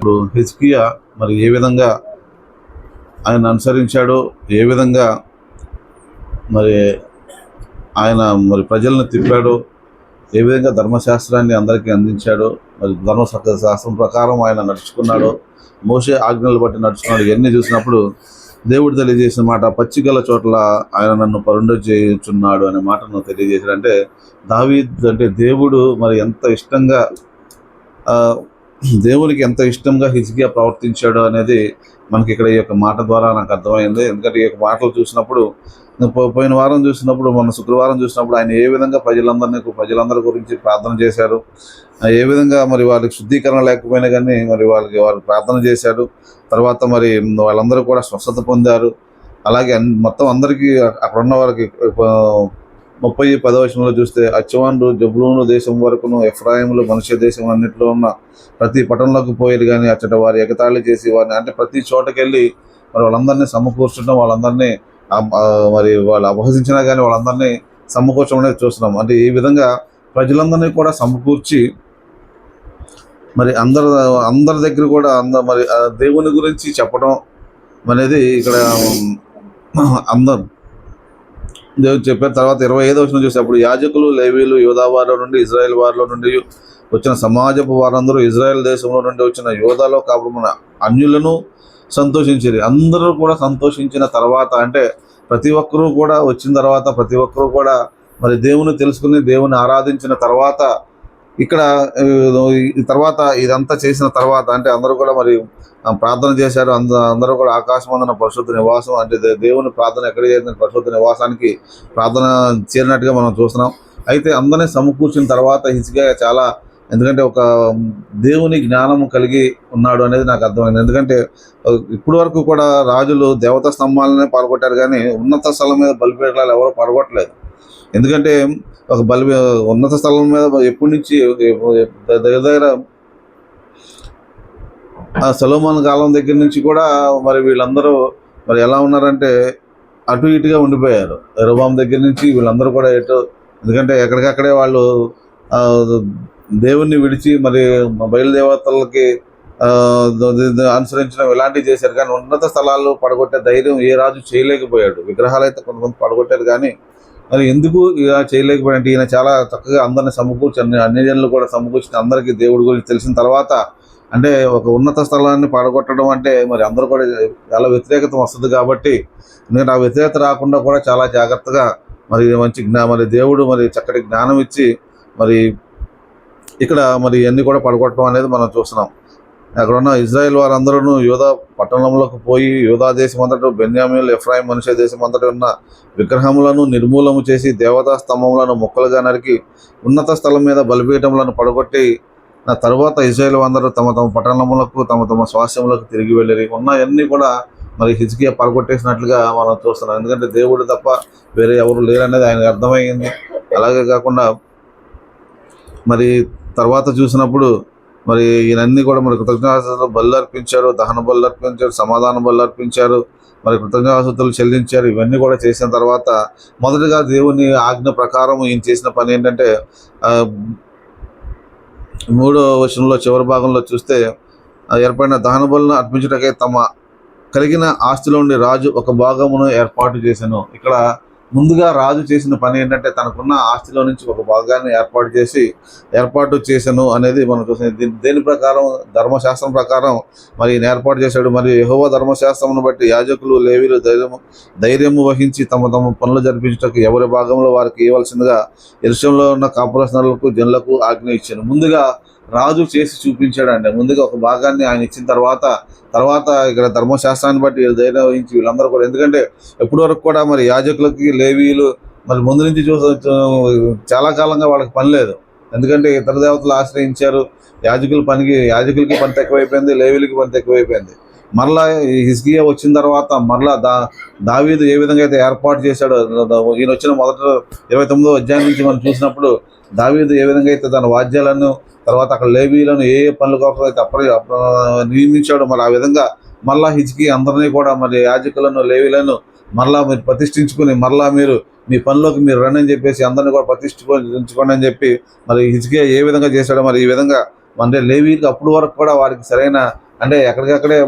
ఇప్పుడు హెచ్కియా మరి ఏ విధంగా ఆయన అనుసరించాడో ఏ విధంగా మరి ఆయన మరి ప్రజలను తిప్పాడో ఏ విధంగా ధర్మశాస్త్రాన్ని అందరికీ అందించాడో మరి ధర్మ శాస్త్రం ప్రకారం ఆయన నడుచుకున్నాడో మోసే ఆజ్ఞలు బట్టి నడుచుకున్నాడు ఇవన్నీ చూసినప్పుడు దేవుడు తెలియజేసిన మాట పచ్చిగల చోట్ల ఆయన నన్ను పరుండ చేయుచున్నాడు అనే మాటను తెలియజేశాడు. అంటే దావీద్ అంటే దేవుడు మరి ఎంత ఇష్టంగా దేవునికి ఎంత ఇష్టంగా హిజ్కియా ప్రవర్తించాడు అనేది మనకి ఇక్కడ ఈ యొక్క మాట ద్వారా నాకు అర్థమైంది. ఎందుకంటే ఈ యొక్క మాటలు చూసినప్పుడు పో- పోయిన వారం చూసినప్పుడు మొన్న శుక్రవారం చూసినప్పుడు ఆయన ఏ విధంగా ప్రజలందరినీ ప్రజలందరి గురించి ప్రార్థన చేశారు? ఏ విధంగా మరి వాళ్ళకి శుద్ధీకరణ లేకపోయినా కానీ మరి వాళ్ళకి వాళ్ళు ప్రార్థన చేశారు? తర్వాత మరి వాళ్ళందరూ కూడా స్వస్థత పొందారు. అలాగే అన్- మొత్తం అందరికీ అక్కడ ఉన్న వారికి ముప్పై పదవచనంలో చూస్తే అచ్చవాన్లు జబ్లూను దేశం వరకును ఎఫ్రాయిములు మనుష్య దేశం అన్నింటిలో ఉన్న ప్రతి పట్టణంలోకి పోయేది కానీ అచ్చట వారి ఎగతాళి చేసి వారిని అంటే ప్రతి చోటకెళ్ళి మరి వాళ్ళందరినీ సమకూర్చడం వాళ్ళందరినీ మరి వాళ్ళు అపహసించినా కానీ వాళ్ళందరినీ సమకూర్చడం అనేది చూస్తున్నాం. అంటే ఈ విధంగా ప్రజలందరినీ కూడా సమకూర్చి మరి అందరు అందరి దగ్గర కూడా అంద మరి దేవుని గురించి చెప్పడం అనేది ఇక్కడ అందరు దేవుడు చెప్పిన తర్వాత ఇరవై ఐదో వచ్చిన చూసేప్పుడు యాజకులు లేవీలు యోధా వారిలో నుండి ఇజ్రాయెల్ వారిలో నుండి వచ్చిన సమాజపు వారందరూ ఇజ్రాయెల్ దేశంలో నుండి వచ్చిన యోధాలో కాపురమైన అన్యులను సంతోషించేది అందరూ కూడా సంతోషించిన తర్వాత అంటే ప్రతి ఒక్కరూ కూడా వచ్చిన తర్వాత ప్రతి ఒక్కరూ కూడా మరి దేవుని తెలుసుకుని దేవుని ఆరాధించిన తర్వాత ఇక్కడ తర్వాత ఇదంతా చేసిన తర్వాత అంటే అందరూ కూడా మరి ప్రార్థన చేశారు. అంద అందరూ కూడా ఆకాశమందన పరిశుద్ధ నివాసం అంటే దేవుని ప్రార్థన ఎక్కడ చేసిన పరిశుద్ధ నివాసానికి ప్రార్థన చేరినట్టుగా మనం చూస్తున్నాం. అయితే అందరినీ సమకూర్చిన తర్వాత హిజ్కియా చాలా ఎందుకంటే ఒక దేవుని జ్ఞానం కలిగి ఉన్నాడు అనేది నాకు అర్థమైంది. ఎందుకంటే ఇప్పటి వరకు కూడా రాజులు దేవతా స్తంభాలనే పాల్గొట్టారు కానీ ఉన్నత స్థలం మీద బలిపేటలు ఎవరు పడగొట్టలేదు. ఎందుకంటే ఒక బలి ఉన్నత స్థలం మీద ఎప్పటి నుంచి దగ్గర దగ్గర ఆ సలోమాన్ కాలం దగ్గర నుంచి కూడా మరి వీళ్ళందరూ మరి ఎలా ఉన్నారంటే అటు ఇటుగా ఉండిపోయారు. ఎరోబాం దగ్గర నుంచి వీళ్ళందరూ కూడా ఎటు ఎందుకంటే ఎక్కడికక్కడే వాళ్ళు దేవుణ్ణి విడిచి మరి బయలుదేవతలకి అనుసరించడం ఇలాంటివి చేశారు. కానీ ఉన్నత స్థలాలు పడగొట్టే ధైర్యం ఏ రాజు చేయలేకపోయాడు. విగ్రహాలు అయితే కొంతమంది పడగొట్టారు కానీ మరి ఎందుకు ఇలా చేయలేకపోయినట్టు? ఈయన చాలా చక్కగా అందరిని సమకూర్చి అన్ని అన్ని జనులు కూడా సమకూర్చిన అందరికీ దేవుడి గురించి తెలిసిన తర్వాత అంటే ఒక ఉన్నత స్థలాన్ని పడగొట్టడం అంటే మరి అందరూ కూడా చాలా వ్యతిరేకత వస్తుంది కాబట్టి ఎందుకంటే ఆ వ్యతిరేకత రాకుండా కూడా చాలా జాగ్రత్తగా మరి మంచి జ్ఞా మరి దేవుడు మరి చక్కటి జ్ఞానం ఇచ్చి మరి ఇక్కడ మరి ఇవన్నీ కూడా పడగొట్టడం అనేది మనం చూస్తున్నాం. అక్కడ ఉన్న ఇజ్రాయెల్ వారందరూ యోధా పట్టణంలోకి పోయి యోధా దేశం అంతటా బెన్యామీలు ఎఫ్రాయిం మనుష్య దేశం అంతటా ఉన్న విగ్రహములను నిర్మూలము చేసి దేవతా స్తంభములను ముక్కలుగా నరికి ఉన్నత స్థలం మీద బలిపీఠములను పడగొట్టి ఆ తర్వాత ఇజ్రాయెల్ అందరూ తమ తమ పట్టణములకు తమ తమ స్వాస్థ్యములకు తిరిగి వెళ్ళి ఉన్నాయన్నీ కూడా మరి హిజ్కియా పడగొట్టేసినట్లుగా మనం చూస్తున్నాం. ఎందుకంటే దేవుడు తప్ప వేరే ఎవరు లేరనేది ఆయనకు అర్థమైంది. అలాగే కాకుండా మరి తర్వాత చూసినప్పుడు మరి ఈయనన్నీ కూడా మరి కృతజ్ఞతలు బలు అర్పించారు దహన బలు అర్పించారు సమాధాన బళ్ళు అర్పించారు మరి కృతజ్ఞాస్తులు చెల్లించారు ఇవన్నీ కూడా చేసిన తర్వాత మొదటగా దేవుని ఆజ్ఞ ప్రకారం ఈయన చేసిన పని ఏంటంటే మూడో వచనంలో చివరి భాగంలో చూస్తే ఏర్పడిన దహన బలను అర్పించటకే తమ కలిగిన ఆస్తిలో రాజు ఒక భాగమును ఏర్పాటు చేశాను. ఇక్కడ ముందుగా రాజు చేసిన పని ఏంటంటే తనకున్న ఆస్తిలో నుంచి ఒక భాగాన్ని ఏర్పాటు చేసి ఏర్పాటు చేశాను అనేది మనం చూసాం దీని దేని ప్రకారం ధర్మశాస్త్రం ప్రకారం మరి ఈయన ఏర్పాటు చేశాడు. మరియు యహోవ ధర్మశాస్త్రమును బట్టి యాజకులు లేవీలు ధైర్యము ధైర్యము వహించి తమ తమ పనులు జరిపించటకు ఎవరి భాగంలో వారికి ఇవ్వాల్సిందిగా ఎరుషంలో ఉన్న కాపురస్నరులకు జనులకు ఆజ్ఞ ఇచ్చాను. ముందుగా రాజు చేసి చూపించాడండి ముందుగా ఒక భాగాన్ని ఆయన ఇచ్చిన తర్వాత తర్వాత ఇక్కడ ధర్మశాస్త్రాన్ని బట్టి ధైర్యం వహించి వీళ్ళందరూ కూడా. ఎందుకంటే ఎప్పటి వరకు కూడా మరి యాజకులకి లేవీలు మరి ముందు నుంచి చూస చాలా కాలంగా వాళ్ళకి పని లేదు. ఎందుకంటే ఇతర దేవతలు ఆశ్రయించారు. యాజకుల పనికి యాజకులకి పని తక్కువైపోయింది లేవీలకి పని తక్కువైపోయింది. మరలా ఈ వచ్చిన తర్వాత మరలా దా దావీదు ఏ విధంగా అయితే ఏర్పాటు చేశాడో ఈయన వచ్చిన మొదట ఇరవై తొమ్మిదో అధ్యాయం నుంచి మనం చూసినప్పుడు దావీదు ఏ విధంగా అయితే తన వాద్యాలను తర్వాత అక్కడ లేవీలను ఏ ఏ పనుల కోసం అయితే అప్పటి నియమించాడో. మరి ఆ విధంగా మళ్ళా హిజ్కి అందరినీ కూడా మరి యాజకులను లేవీలను మళ్ళా మీరు ప్రతిష్ఠించుకుని మళ్ళా మీరు మీ పనిలోకి మీరు రండి అని చెప్పేసి అందరినీ కూడా ప్రతిష్ఠించుకోండి అని చెప్పి మరి హిజ్కియా ఏ విధంగా చేశాడో మరి ఈ విధంగా అంటే లేవీకి అప్పుడు వరకు కూడా వారికి సరైన అంటే ఎక్కడికక్కడే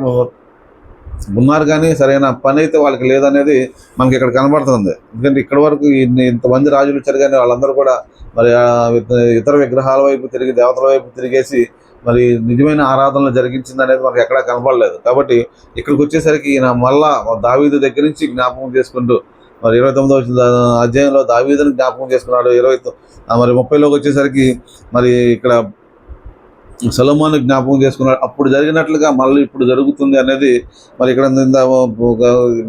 ఉన్నారు కానీ సరైన పని అయితే వాళ్ళకి లేదనేది మనకి ఇక్కడ కనబడుతుంది. ఎందుకంటే ఇక్కడ వరకు ఇన్ని ఇంతమంది రాజులు వచ్చారు కానీ వాళ్ళందరూ కూడా మరి ఇతర విగ్రహాల వైపు తిరిగి దేవతల వైపు తిరిగేసి మరి నిజమైన ఆరాధనలు జరిగించింది అనేది మనకు ఎక్కడా కనపడలేదు కాబట్టి ఇక్కడికి వచ్చేసరికి ఈయన మళ్ళా దావీదు దగ్గర నుంచి జ్ఞాపకం చేసుకుంటూ మరి ఇరవై తొమ్మిదో అధ్యాయంలో దావీదుని జ్ఞాపకం చేసుకున్నాడు. ఇరవై మరి ముప్పైలోకి వచ్చేసరికి మరి ఇక్కడ సొలొమోను జ్ఞాపకం చేసుకున్నాడు. అప్పుడు జరిగినట్లుగా మళ్ళీ ఇప్పుడు జరుగుతుంది అనేది మరి ఇక్కడ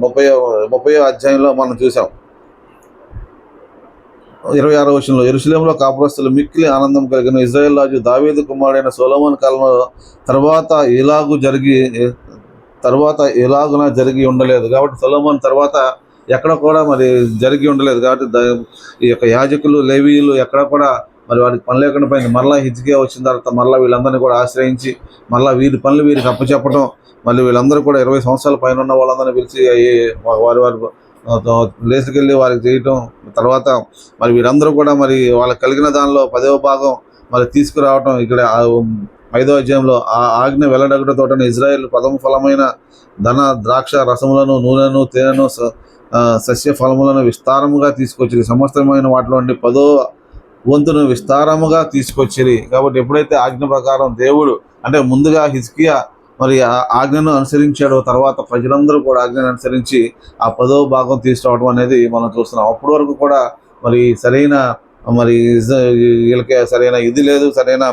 ముప్పై ముప్పై అధ్యాయంలో మనం చూసాం ఇరవై ఆరో వర్షంలో ఎరుసలేంలో కాపురస్తులు మిక్కిలి ఆనందం కలిగిన ఇజ్రాయెల్ రాజు దావేది కుమారుడైన సొలొమోన్ కాలంలో తర్వాత ఇలాగు జరిగి తర్వాత ఎలాగున జరిగి ఉండలేదు. కాబట్టి సొలొమోన్ తర్వాత ఎక్కడ కూడా మరి జరిగి ఉండలేదు. కాబట్టి ఈ యొక్క యాజకులు లేవీలు ఎక్కడ కూడా మరి వారికి పని లేకుండా పోయింది. మరలా హిజ్కియా వచ్చిన తర్వాత మరలా వీళ్ళందరినీ కూడా ఆశ్రయించి మరలా వీరి పనులు వీరికి అప్పచెప్పడం మళ్ళీ వీళ్ళందరూ కూడా ఇరవై సంవత్సరాల పైన ఉన్న వాళ్ళందరినీ పిలిచి వారి వారి ప్లేస్కి వెళ్ళి వారికి చేయటం తర్వాత మరి వీరందరూ కూడా మరి వాళ్ళకి కలిగిన దానిలో పదవ భాగం మరి తీసుకురావటం ఇక్కడ ఐదో అధ్యాయంలో ఆ ఆజ్ఞ వెల్లడగటతో ఇజ్రాయెల్ పదము ఫలమైన ధన ద్రాక్ష రసములను నూనెను తేనెను స- సస్య ఫలములను విస్తారముగా తీసుకొచ్చింది. సమస్తమైన వాటిలో పదో వంతును విస్తారముగా తీసుకొచ్చిరి. కాబట్టి ఎప్పుడైతే ఆజ్ఞ ప్రకారం దేవుడు అంటే ముందుగా హిజ్కియా మరి ఆ ఆజ్ఞను అనుసరించాడో తర్వాత ప్రజలందరూ కూడా ఆజ్ఞను అనుసరించి ఆ పదో భాగం తీసుకురావడం అనేది మనం చూస్తున్నాం. అప్పటి వరకు కూడా మరి సరైన మరి వీళ్ళకి సరైన ఇది లేదు సరైన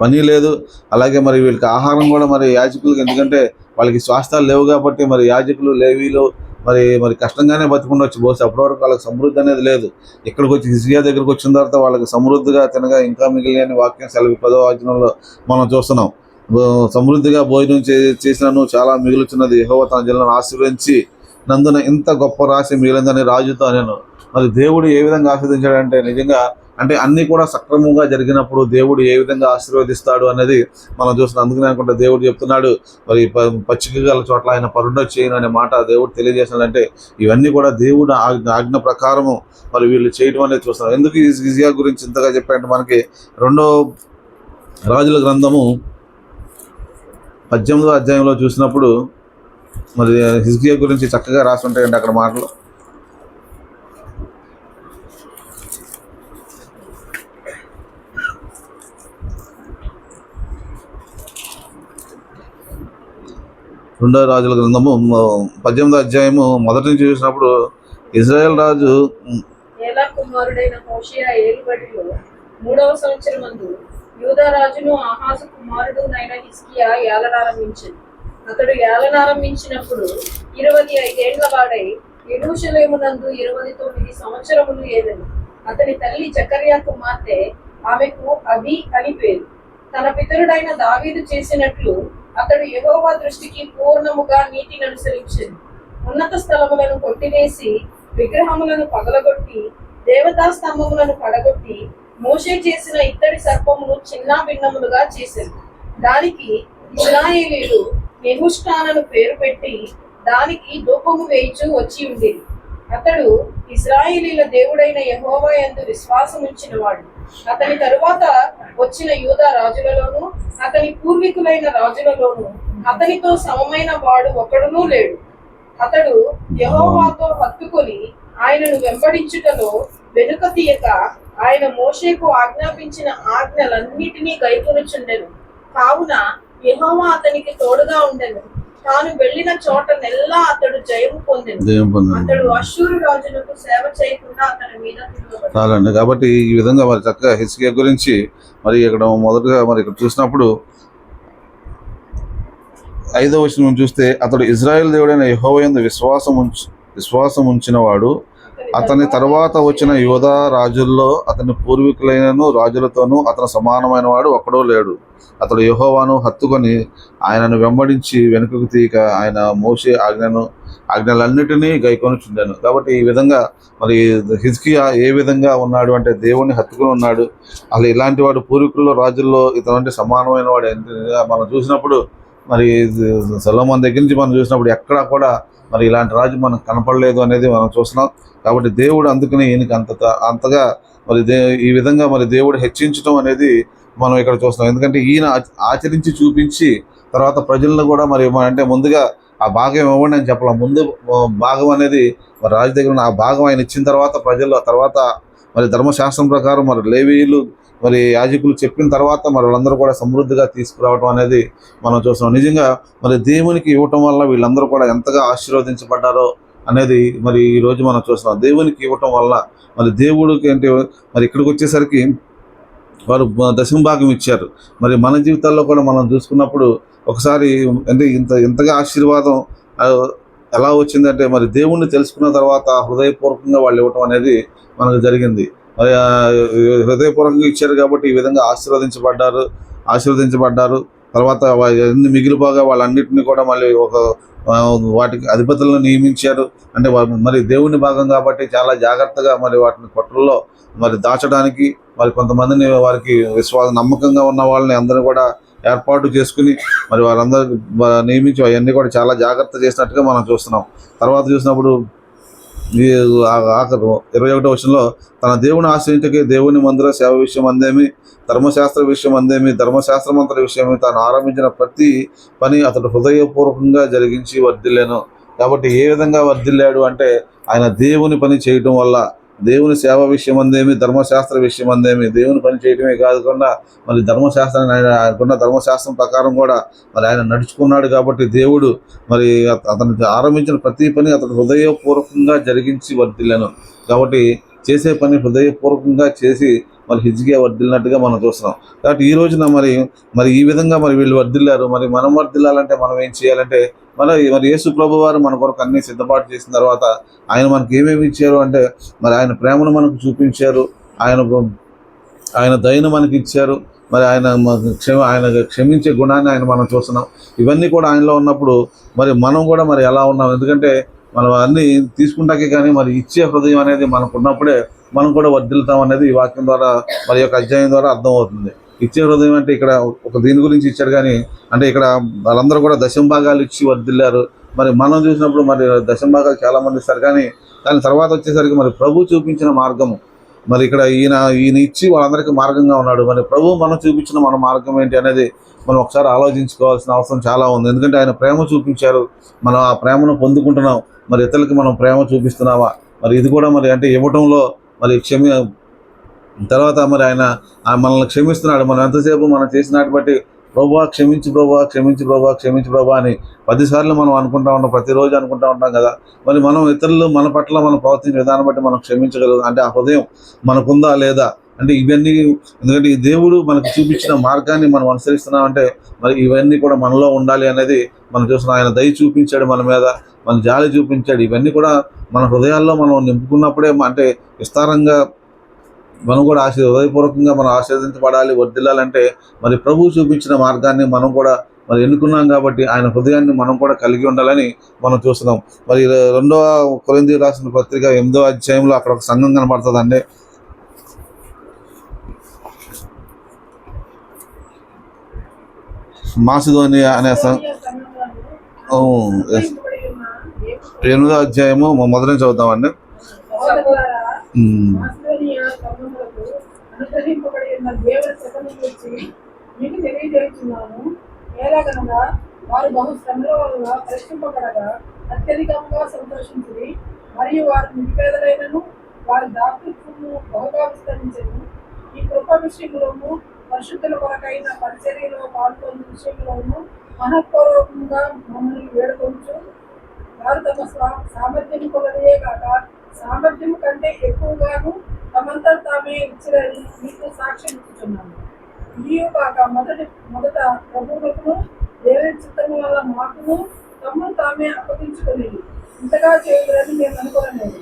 పని లేదు. అలాగే మరి వీళ్ళకి ఆహారం కూడా మరి యాజకులకు ఎందుకంటే వాళ్ళకి స్వాస్థాలు లేవు కాబట్టి మరి యాజకులు లేవీలు మరి మరి కష్టంగానే బతికుండొచ్చు. బహుశా అప్పటి వరకు వాళ్ళకి సమృద్ధి అనేది లేదు. ఇక్కడికి వచ్చి హిజియా దగ్గరికి వచ్చిన తర్వాత వాళ్ళకి సమృద్ధిగా తినగా ఇంకా మిగిలిన వాక్యం సెలవు పదో వాచనంలో మనం చూస్తున్నాం. సమృద్ధిగా భోజనం చే చేసినను చాలా మిగులుచున్నది. యెహోవా తన జిల్లాను ఆశీర్వించి నందున ఇంత గొప్ప రాశి మిగిలిందని రాజుతో నేను మరి దేవుడు ఏ విధంగా ఆస్వాదించాడంటే నిజంగా అంటే అన్ని కూడా సక్రమంగా జరిగినప్పుడు దేవుడు ఏ విధంగా ఆశీర్వదిస్తాడు అనేది మనం చూస్తున్నాం. అందుకనే అనుకుంటే దేవుడు చెప్తున్నాడు మరి ప- పచ్చిక గల చోట్ల ఆయన పరుండ చేయను అనే మాట దేవుడు తెలియజేసినాడంటే ఇవన్నీ కూడా దేవుడు ఆజ్ఞ ఆజ్ఞ ప్రకారము మరి వీళ్ళు చేయడం అనేది చూస్తున్నారు ఎందుకు ఈ గురించి ఇంతగా చెప్పారంటే మనకి రెండో రాజుల గ్రంథము పద్దెనిమిదో అధ్యాయంలో చూసినప్పుడు మరి హిజ్కియా గురించి చక్కగా రాసి ఉంటాయండి అక్కడ మాటలు. రెండో రాజుల గ్రంథము మ- పద్దెనిమిదో అధ్యాయము మొదటి నుంచి చూసినప్పుడు ఇజ్రాయెల్ రాజు ఉమ్, కుమారుడైన హోషియా ఏలుబడిలో మూడవ సంవత్సరం మందు యూదా రాజును ఆహాజు కుమారుడునైన హిస్కియా ఏలనారంభించింది అతడు ఏలనారంభించినప్పుడు ఇరవై ఐదేళ్ళ వాడై ఎరుషలేమునందు ఇరవై తొమ్మిది సంవత్సరములు ఏదని అతని తల్లి జకర్యా కుమార్తె ఆమెకు అభి అని పేరు. తన పితరుడైన దావీదు చేసినట్లు అతడు యహోవా దృష్టికి పూర్ణముగా నీతిని అనుసరించింది ఉన్నత స్థలములను కొట్టివేసి విగ్రహములను పగలగొట్టి దేవతా స్తంభములను పడగొట్టి మోసే చేసిన ఇత్తడి సర్పమును చిన్న భిన్నములుగా చేసింది దానికి ఇస్రాయేలీలు నిహుష్ఠానను పేరు పెట్టి దానికి ధూపము వేయిచు వచ్చి ఉండేది అతడు ఇస్రాయేలీల దేవుడైన యహోవా ఎందు విశ్వాసం వాడు అతని తరువాత వచ్చిన యూదా రాజులలోను అతని పూర్వీకులైన రాజులలోను అతనితో సమమైన వాడు ఒకడునూ లేడు. అతడు యహోవాతో హత్తుకొని ఆయనను వెంబడించుటలో వెనుక తీయక ఆయన మోషేకు ఆజ్ఞాపించిన ఆజ్ఞలన్నిటినీ గైకొనుచుండెను. కావున యహోవా అతనికి తోడుగా ఉండెను. తాను వెళ్ళిన చోట నెల్లా అతడు జయము పొందాడు. అతడు అశ్షూరు రాజులకు సేవ చేయకుండా అతని మీద. చాలండి కాబట్టి ఈ విధంగా మరి చక్కగా హిస్కియా గురించి మరి ఇక్కడ మొదటగా మరి ఇక్కడ చూసినప్పుడు ఐదో వచనం చూస్తే అతడు ఇజ్రాయెల్ దేవుడైన యెహోవయందు విశ్వాసం ఉంచు విశ్వాసం ఉంచినవాడు అతని తర్వాత వచ్చిన యోధా రాజుల్లో అతని పూర్వీకులైనను రాజులతోనూ అతను సమానమైన వాడు ఒక్కడో లేడు. అతడు యహోవాను హత్తుకొని ఆయనను వెంబడించి వెనుకకు తీయక ఆయన మోసే ఆజ్ఞను ఆజ్ఞలన్నిటినీ గైకొనుచుండాను. కాబట్టి ఈ విధంగా మరి హిజ్కియా ఏ విధంగా ఉన్నాడు అంటే దేవుణ్ణి హత్తుకుని ఉన్నాడు. అసలు ఇలాంటి వాడు పూర్వీకుల్లో రాజుల్లో ఇతనంటే సమానమైన వాడు మనం చూసినప్పుడు మరి సొలొమోన్ దగ్గర నుంచి మనం చూసినప్పుడు ఎక్కడా కూడా మరి ఇలాంటి రాజు మనకు కనపడలేదు అనేది మనం చూస్తున్నాం. కాబట్టి దేవుడు అందుకని ఈయనకి అంత అంతగా మరి దే ఈ విధంగా మరి దేవుడు హెచ్చించడం అనేది మనం ఇక్కడ చూస్తున్నాం. ఎందుకంటే ఈయన ఆచరించి చూపించి తర్వాత ప్రజలను కూడా మరి అంటే ముందుగా ఆ భాగం ఇవ్వండి అని చెప్పాలి. ముందు భాగం అనేది రాజు దగ్గర ఆ భాగం ఆయన ఇచ్చిన తర్వాత ప్రజలు ఆ తర్వాత మరి ధర్మశాస్త్రం ప్రకారం మరి లేవీలు మరి యాజకులు చెప్పిన తర్వాత మరి వాళ్ళందరూ కూడా సమృద్ధిగా తీసుకురావడం అనేది మనం చూస్తున్నాం. నిజంగా మరి దేవునికి ఇవ్వటం వల్ల వీళ్ళందరూ కూడా ఎంతగా ఆశీర్వదించబడ్డారో అనేది మరి ఈ రోజు మనం చూస్తున్నాం. దేవునికి ఇవ్వటం వల్ల మరి దేవుడికి అంటే మరి ఇక్కడికి వచ్చేసరికి వారు దశమ భాగం ఇచ్చారు. మరి మన జీవితాల్లో కూడా మనం చూసుకున్నప్పుడు ఒకసారి అంటే ఇంత ఇంతగా ఆశీర్వాదం ఎలా వచ్చిందంటే మరి దేవుణ్ణి తెలుసుకున్న తర్వాత హృదయపూర్వకంగా వాళ్ళు ఇవ్వటం అనేది మనకు జరిగింది. మరి హృదయపూర్వకంగా ఇచ్చారు కాబట్టి ఈ విధంగా ఆశీర్వదించబడ్డారు ఆశీర్వదించబడ్డారు. తర్వాత ఎన్ని మిగిలిపోగా వాళ్ళన్నింటినీ కూడా మళ్ళీ ఒక వాటికి అధిపతులను నియమించారు. అంటే మరి దేవుని భాగం కాబట్టి చాలా జాగ్రత్తగా మరి వాటిని కొట్టల్లో మరి దాచడానికి మరి కొంతమందిని వారికి విశ్వాస నమ్మకంగా ఉన్న వాళ్ళని అందరూ కూడా ఏర్పాటు చేసుకుని మరి వారందరూ నియమించి అవన్నీ కూడా చాలా జాగ్రత్త చేసినట్టుగా మనం చూస్తున్నాం. తర్వాత చూసినప్పుడు ఆ- ఆఖరు ఇరవై ఒకటో వర్షంలో తన దేవుని ఆశ్రయించకే దేవుని మందిర సేవ విషయం అందేమి ధర్మశాస్త్ర విషయం అందేమి ధర్మశాస్త్రమంతర విషయమే తాను ఆరంభించిన ప్రతి పని అతడు హృదయపూర్వకంగా జరిగించి వర్ధిల్లాను. కాబట్టి ఏ విధంగా వర్ధిల్లాడు అంటే ఆయన దేవుని పని చేయటం వల్ల దేవుని సేవ విషయం అందేమి ధర్మశాస్త్ర విషయం అందేమి దేవుని పని చేయటమే కాకుండా మరి ధర్మశాస్త్రాన్ని ఆయన ఆయనకున్న ధర్మశాస్త్రం ప్రకారం కూడా మరి ఆయన నడుచుకున్నాడు కాబట్టి దేవుడు మరి అతనికి అతను ఆరంభించిన ప్రతి పని అతను హృదయపూర్వకంగా జరిగించి వర్ధిల్లాను. కాబట్టి చేసే పని హృదయపూర్వకంగా చేసి మరి హిజ్కియా వర్దిల్లినట్టుగా మనం చూస్తున్నాం. కాబట్టి ఈ రోజున మరి మరి ఈ విధంగా మరి వీళ్ళు వర్దిల్లారు మరి మనం వర్దిల్లాలంటే మనం ఏం చేయాలంటే మన మరి యేసు ప్రభు వారు మన కొరకు అన్ని సిద్ధపాటు చేసిన తర్వాత ఆయన మనకి ఏమేమి ఇచ్చారు అంటే మరి ఆయన ప్రేమను మనకు చూపించారు. ఆయన ఆయన దయను మనకి ఇచ్చారు. మరి ఆయన క్షమ ఆయన క్షమించే గుణాన్ని ఆయన మనం చూస్తున్నాం. ఇవన్నీ కూడా ఆయనలో ఉన్నప్పుడు మరి మనం కూడా మరి ఎలా ఉన్నాం? ఎందుకంటే మనం అన్నీ తీసుకుంటాకే కానీ మరి ఇచ్చే హృదయం అనేది మనకు ఉన్నప్పుడే మనం కూడా వర్ధిల్తాం అనేది ఈ వాక్యం ద్వారా మరి యొక్క అధ్యాయం ద్వారా అర్థమవుతుంది. ఇచ్చే హృదయం అంటే ఇక్కడ ఒక దీని గురించి ఇచ్చాడు కానీ అంటే ఇక్కడ వాళ్ళందరూ కూడా దశం భాగాలు ఇచ్చి వర్ధిల్లారు మరి మనం చూసినప్పుడు మరి దశం భాగాలు చాలా మంది ఇస్తారు కానీ దాని తర్వాత వచ్చేసరికి మరి ప్రభు చూపించిన మార్గము. మరి ఇక్కడ ఈయన ఈయన ఇచ్చి వాళ్ళందరికీ మార్గంగా ఉన్నాడు. మరి ప్రభు మనం చూపించిన మన మార్గం ఏంటి అనేది మనం ఒకసారి ఆలోచించుకోవాల్సిన అవసరం చాలా ఉంది. ఎందుకంటే ఆయన ప్రేమ చూపించారు. మనం ఆ ప్రేమను పొందుకుంటున్నాం. మరి ఇతరులకి మనం ప్రేమ చూపిస్తున్నావా మరి ఇది కూడా మరి అంటే ఇవ్వటంలో మరి క్షమి తర్వాత మరి ఆయన ఆయన మనల్ని క్షమిస్తున్నాడు. మనం ఎంతసేపు మనం చేసినాటి బట్టి ప్రభా క్షమించి ప్రభా క్షమించి ప్రభా క్షమించి ప్రభా అని పదిసార్లు మనం అనుకుంటా ఉంటాం ప్రతిరోజు అనుకుంటా ఉంటాం కదా. మరి మనం ఇతరులు మన పట్ల మనం ప్రవర్తించే విధానం బట్టి మనం క్షమించగలం అంటే ఆ హృదయం మనకుందా లేదా? అంటే ఇవన్నీ ఎందుకంటే ఈ దేవుడు మనకు చూపించిన మార్గాన్ని మనం అనుసరిస్తున్నామంటే మరి ఇవన్నీ కూడా మనలో ఉండాలి అనేది మనం చూసిన ఆయన దయ చూపించాడు మన మీద మన జాలి చూపించాడు. ఇవన్నీ కూడా మన హృదయాల్లో మనం నింపుకున్నప్పుడే అంటే విస్తారంగా మనం కూడా ఆశీ హృదయపూర్వకంగా మనం ఆశీర్వదించబడాలి వర్ధిల్లాలంటే మరి ప్రభు చూపించిన మార్గాన్ని మనం కూడా మరి ఎన్నుకున్నాం కాబట్టి ఆయన హృదయాన్ని మనం కూడా కలిగి ఉండాలని మనం చూస్తున్నాం. మరి రెండవ కొరింది రాసిన పత్రిక ఎనిమిదో అధ్యాయంలో అక్కడ ఒక సంఘం కనబడుతుందండి. మాసిధోని అనే సం- ఓ, ఎస్. ఎనిమిదో అధ్యాయము మొదటి నుంచి చదువుతామండి. ఉన్న దేవుని శతము గురించి మీకు తెలియజేస్తున్నాను. ఎలాగనగా వారు బహు శ్రమల వల్ల పరీక్షింపబడగా అత్యధికంగా సంతోషించి మరియు వారు నిరుపేదలైనను వారి దాతృత్వము బహుగా విస్తరించను. ఈ కృప విషయంలోను పరిశుద్ధుల కొరకైన పరిచర్యలో పాల్గొన్న విషయంలోను మనఃపూర్వకంగా మమ్మల్ని వేడుకొంచు వారు తమ సామర్థ్యం కొలదే కాక సామర్థ్యం కంటే ఎక్కువగాను తమంతా తామే ఇచ్చిరని మీకు సాక్ష్యం ఇచ్చుచున్నాను. ఇదియు కాక మొదటి మొదట ప్రభువులకు దేవుని చిత్తము వల్ల మాకును తమను తామే అప్పగించుకుని ఇంతగా చేయగలని మేము అనుకోలేదు.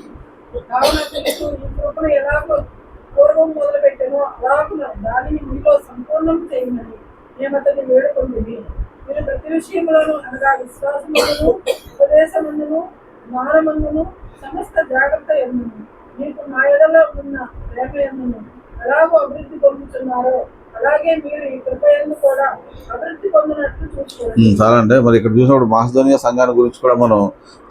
కావున తెలుసు ఈ కృపను ఎలాగో పూర్వం మొదలుపెట్టానో అలాగున దానిని మీలో సంపూర్ణం చేయమని మేము అతన్ని వేడుకుంటుంది మీరు ప్రతి విషయంలోనూ అనగా విశ్వాసములను ఉపదేశమందును జ్ఞానమందును సమస్త జాగ్రత్త ఎందును మీకు నా ఎడలో ఉన్న ప్రేమ ఎందును ఎలాగో అభివృద్ధి పొందుతున్నారో అలాగే మీరు ఈ కృప ఎందు కూడా అభివృద్ధి పొందినట్లు చూసుకోండి ఉమ్, చాలా అంటే మరి ఇక్కడ చూసినప్పుడు మాసిధోనియా సంఘాన్ని గురించి కూడా మనం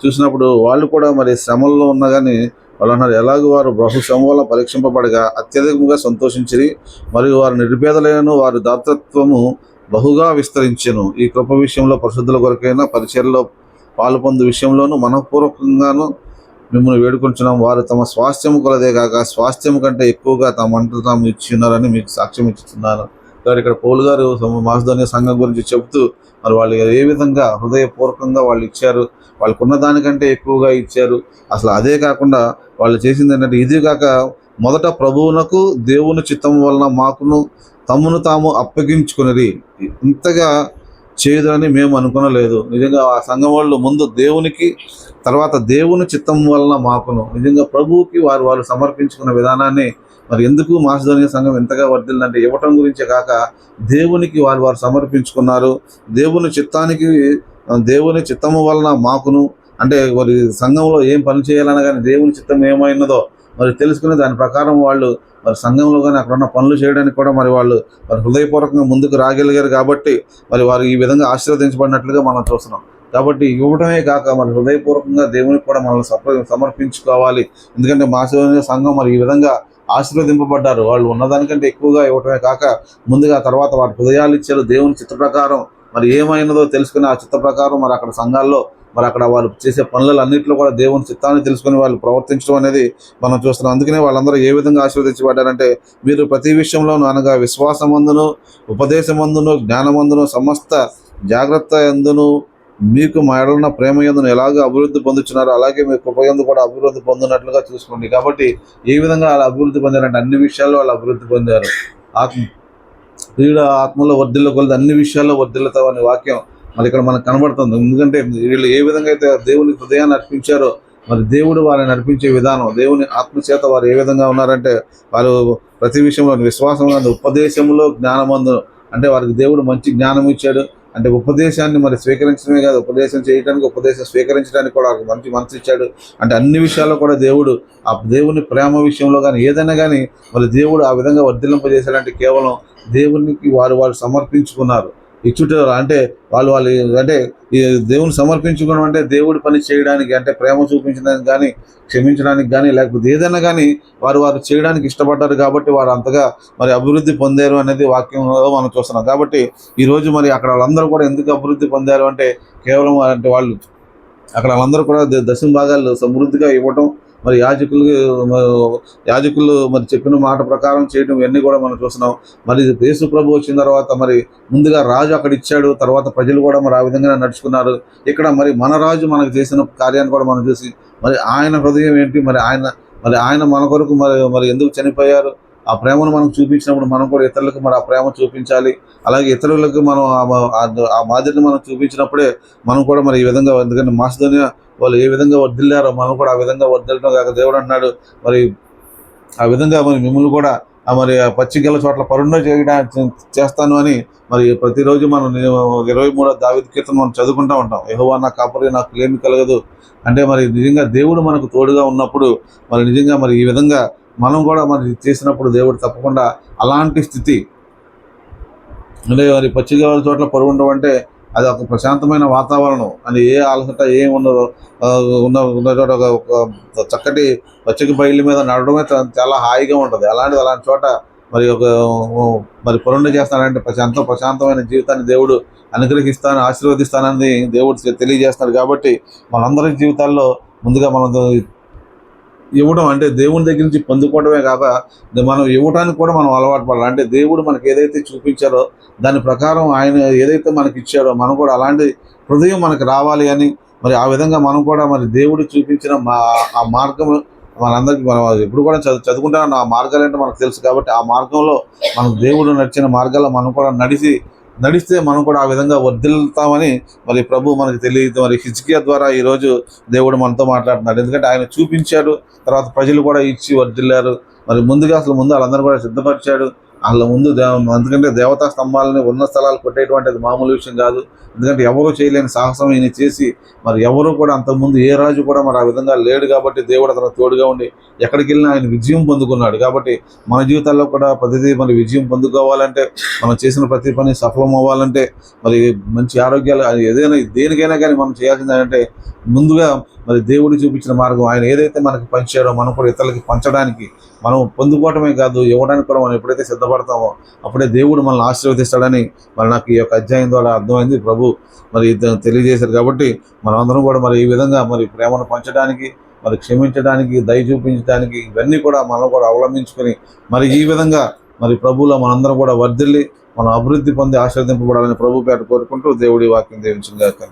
చూసినప్పుడు వాళ్ళు కూడా మరి శ్రమల్లో ఉన్నా కానీ వాళ్ళు అన్నారు ఎలాగో వారు బహు శ్రమ వల్ల పరీక్షింపబడగా అత్యధికంగా సంతోషించిరి మరియు వారు నిరుపేదలైన వారి దాతత్వము బహుగా విస్తరించెను. ఈ కృప విషయంలో పరిశుద్ధుల కొరకైనా పరిచయలో పాల్పొందు విషయంలోనూ మనపూర్వకంగాను మిమ్మల్ని వేడుకుంటున్నాం వారు తమ స్వాస్థ్యము కొలదే కాక స్వాస్థ్యం కంటే ఎక్కువగా తమ అంటూ తాము ఇచ్చి ఉన్నారని మీకు సాక్ష్యం ఇచ్చుతున్నారు గారు ఇక్కడ పౌలు గారు మాసధోని సంఘం గురించి చెబుతూ మరి వాళ్ళు ఏ విధంగా హృదయపూర్వకంగా వాళ్ళు ఇచ్చారు? వాళ్ళకున్న దానికంటే ఎక్కువగా ఇచ్చారు? అసలు అదే కాకుండా వాళ్ళు చేసింది ఏంటంటే ఇది కాక మొదట ప్రభువునకు దేవుని చిత్తం వలన మాకును తమ్మును తాము అప్పగించుకున్నది ఇంతగా చేయదని మేము అనుకునలేదు. నిజంగా ఆ సంఘం వాళ్ళు ముందు దేవునికి తర్వాత దేవుని చిత్తం వలన మాకును. నిజంగా ప్రభువుకి వారు వారు సమర్పించుకున్న విధానాన్ని మరి ఎందుకు మాసధోని సంఘం ఎంతగా వర్దిల్లంటే ఇవ్వటం గురించే కాక దేవునికి వారు వారు సమర్పించుకున్నారు. దేవుని చిత్తానికి దేవుని చిత్తము వలన మాకును అంటే వారి సంఘంలో ఏం పని చేయాలన్నా కానీ దేవుని చిత్తం ఏమైనదో మరి తెలుసుకుని దాని ప్రకారం వాళ్ళు మరి సంఘంలో కానీ అక్కడ ఉన్న పనులు చేయడానికి కూడా మరి వాళ్ళు మరి హృదయపూర్వకంగా ముందుకు రాగలిగారు కాబట్టి మరి వారు ఈ విధంగా ఆశీర్వదించబడినట్లుగా మనం చూస్తున్నాం. కాబట్టి ఇవ్వడమే కాక మరి హృదయపూర్వకంగా దేవునికి కూడా మనల్ని సమర్పించుకోవాలి. ఎందుకంటే మాసోని సంఘం మరి ఈ విధంగా ఆశీర్వదింపబడ్డారు. వాళ్ళు ఉన్నదానికంటే ఎక్కువగా ఇవ్వటమే కాక ముందుగా తర్వాత వారి హృదయాలు ఇచ్చారు దేవుని చిత్ర ప్రకారం మరి ఏమైనదో తెలుసుకుని ఆ చిత్త ప్రకారం మరి అక్కడ సంఘాల్లో మరి అక్కడ వారు చేసే పనులన్నింటిలో కూడా దేవుని చిత్తాన్ని తెలుసుకుని వాళ్ళు ప్రవర్తించడం అనేది మనం చూస్తున్నాం. అందుకనే వాళ్ళందరూ ఏ విధంగా ఆశీర్వదించబడ్డారంటే మీరు ప్రతి విషయంలోనూ అనగా విశ్వాసమందును ఉపదేశమందును జ్ఞానమందును సమస్త జాగ్రత్త ఎందును మీకు మా ఎడలున్న ప్రేమ ఎందును ఎలాగ అభివృద్ధి పొందుతున్నారో అలాగే మీ కృపయందు కూడా అభివృద్ధి పొందినట్లుగా చూసుకోండి. కాబట్టి ఏ విధంగా వాళ్ళు అభివృద్ధి పొందారంటే అన్ని విషయాల్లో వాళ్ళు అభివృద్ధి పొందారు. ఆత్మ క్రీడ ఆత్మలో వర్ధిల్ల కొలది అన్ని విషయాల్లో వర్ధిల్లుతామని వాక్యం మరి ఇక్కడ మనకు కనబడుతుంది. ఎందుకంటే వీళ్ళు ఏ విధంగా అయితే దేవుని హృదయాన్ని అర్పించారో మరి దేవుడు వారిని నడిపించే విధానం దేవుని ఆత్మచేత వారు ఏ విధంగా ఉన్నారంటే వారు ప్రతి విషయంలో విశ్వాసం ఉపదేశంలో జ్ఞానమందు అంటే వారికి దేవుడు మంచి జ్ఞానం ఇచ్చాడు అంటే ఉపదేశాన్ని మరి స్వీకరించడమే కాదు ఉపదేశం చేయడానికి ఉపదేశం స్వీకరించడానికి కూడా ఒక మంచి మనసు ఇచ్చాడు. అంటే అన్ని విషయాల్లో కూడా దేవుడు ఆ దేవుని ప్రేమ విషయంలో కానీ ఏదైనా కానీ మరి దేవుడు ఆ విధంగా వర్ధిల్లింపజేశాడంటే కేవలం దేవునికి వారు వారు సమర్పించుకున్నారు. ఇచ్చుట అంటే వాళ్ళు వాళ్ళు అంటే ఈ దేవుని సమర్పించుకోవడం అంటే దేవుడి పని చేయడానికి అంటే ప్రేమ చూపించడానికి కానీ క్షమించడానికి కానీ లేకపోతే ఏదైనా కానీ వారు వారు చేయడానికి ఇష్టపడ్డారు కాబట్టి వారు అంతగా మరి అభివృద్ధి పొందారు అనేది వాక్యంలో మనం చూస్తున్నాం. కాబట్టి ఈరోజు మరి అక్కడ వాళ్ళందరూ కూడా ఎందుకు అభివృద్ధి పొందారు అంటే కేవలం అంటే వాళ్ళు అక్కడ వాళ్ళందరూ కూడా ద- భాగాలు సమృద్ధిగా ఇవ్వటం మరి యాజకులు యాజకులు మరి చెప్పిన మాట ప్రకారం చేయడం ఇవన్నీ కూడా మనం చూస్తున్నాం. మరి యేసు ప్రభు వచ్చిన తర్వాత మరి ముందుగా రాజు అక్కడ ఇచ్చాడు తర్వాత ప్రజలు కూడా మరి ఆ విధంగా నడుచుకున్నారు. ఇక్కడ మరి మన రాజు మనకు చేసిన కార్యాన్ని కూడా మనం చూసి మరి ఆయన హృదయం ఏంటి? మరి ఆయన మరి ఆయన మన కొరకు మరి మరి ఎందుకు చనిపోయారు? ఆ ప్రేమను మనం చూపించినప్పుడు మనం కూడా ఇతరులకు మరి ఆ ప్రేమ చూపించాలి. అలాగే ఇతరులకు మనం ఆ మాదిరిని మనం చూపించినప్పుడే మనం కూడా మరి ఈ విధంగా ఎందుకంటే మాసిధోనియా వాళ్ళు ఏ విధంగా వర్దిల్లారో మనం కూడా ఆ విధంగా వర్దిల్లడం కాక దేవుడు అన్నాడు మరి ఆ విధంగా మరి మిమ్మల్ని కూడా ఆ మరి ఆ పచ్చికల చోట్ల పరుణ చేయడానికి చేస్తాను అని మరి ప్రతిరోజు మనం నేను ఇరవై మూడో దావిద కీర్తన మనం చదువుకుంటూ ఉంటాం. యెహోవా నా కాపరి నాకు ఏమి కలగదు. అంటే మరి నిజంగా దేవుడు మనకు తోడుగా ఉన్నప్పుడు మరి నిజంగా మరి ఈ విధంగా మనం కూడా మరి చేసినప్పుడు దేవుడు తప్పకుండా అలాంటి స్థితి. అంటే మరి పచ్చిగల చోట్ల పరువు ఉండడం అంటే అది ఒక ప్రశాంతమైన వాతావరణం. అని ఏ అలసట ఏం ఉన్న ఉన్న చోట ఒక చక్కటి పచ్చిక బయలు మీద నడవడమే చాలా హాయిగా ఉంటుంది. అలాంటిది అలాంటి చోట మరి ఒక మరి పరుండ చేస్తానంటే ప్రశాంతం ప్రశాంతమైన జీవితాన్ని దేవుడు అనుగ్రహిస్తాను ఆశీర్వదిస్తానని దేవుడు తెలియజేస్తున్నాడు కాబట్టి మనందరి జీవితాల్లో ముందుగా మనం ఇవ్వడం అంటే దేవుని దగ్గర నుంచి పొందుకోవడమే కాక మనం ఇవ్వడానికి కూడా మనం అలవాటు పడాలి. అంటే దేవుడు మనకి ఏదైతే చూపించారో దాని ప్రకారం ఆయన ఏదైతే మనకి ఇచ్చాడో మనం కూడా అలాంటి హృదయం మనకి రావాలి అని మరి ఆ విధంగా మనం కూడా మరి దేవుడు చూపించిన మా ఆ మార్గం మనందరికీ మనం ఎప్పుడు కూడా చదువు చదువుకుంటాం ఆ మార్గాలు ఏంటో మనకు తెలుసు కాబట్టి ఆ మార్గంలో మనం దేవుడు నడిచిన మార్గాల్లో మనం కూడా నడిచి నడిస్తే మనం కూడా ఆ విధంగా వర్దిల్తామని మరి ప్రభు మనకు తెలియదు. మరి హిజ్కియా ద్వారా ఈరోజు దేవుడు మనతో మాట్లాడుతున్నాడు. ఎందుకంటే ఆయన చూపించాడు తర్వాత ప్రజలు కూడా ఇచ్చి వర్ధిల్లారు. మరి ముందుగా అసలు ముందు వాళ్ళందరూ కూడా సిద్ధపరిచాడు. వాళ్ళ ముందు ఎందుకంటే దేవతా స్తంభాలని ఉన్న స్థలాలు కొట్టేటువంటిది మామూలు విషయం కాదు. ఎందుకంటే ఎవరూ చేయలేని సాహసం ఈయన చేసి మరి ఎవరూ కూడా అంతకుముందు ఏ రాజు కూడా మరి ఆ విధంగా లేడు కాబట్టి దేవుడు అతను తోడుగా ఉండి ఎక్కడికి వెళ్ళినా ఆయన విజయం పొందుకున్నాడు. కాబట్టి మన జీవితాల్లో కూడా ప్రతిదీ మరి విజయం పొందుకోవాలంటే మనం చేసిన ప్రతి పని సఫలం అవ్వాలంటే మరి మంచి ఆరోగ్యాలు ఏదైనా దేనికైనా కానీ మనం చేయాల్సింది ఏంటంటే ముందుగా మరి దేవుడు చూపించిన మార్గం ఆయన ఏదైతే మనకి పంచాడో మనం కూడా ఇతరులకి పంచడానికి మనం పొందుకోవటమే కాదు ఇవ్వడానికి కూడా మనం ఎప్పుడైతే సిద్ధపడతామో అప్పుడే దేవుడు మనల్ని ఆశీర్వదిస్తాడని మరి నాకు ఈ యొక్క అధ్యాయం ద్వారా అర్థమైంది. ప్రభు మరి ఇద్దరు తెలియజేశారు కాబట్టి మనమందరం కూడా మరి ఈ విధంగా మరి ప్రేమను పంచడానికి మరి క్షమించడానికి దయ చూపించడానికి ఇవన్నీ కూడా మనం కూడా అవలంబించుకొని మరి ఈ విధంగా మరి ప్రభువులో మనందరం కూడా వర్ధిల్లి మనం అభివృద్ధి పొంది ఆశీర్వదింపబడాలని ప్రభు పేట కోరుకుంటూ దేవుడి వాక్యం దేవించిన గాక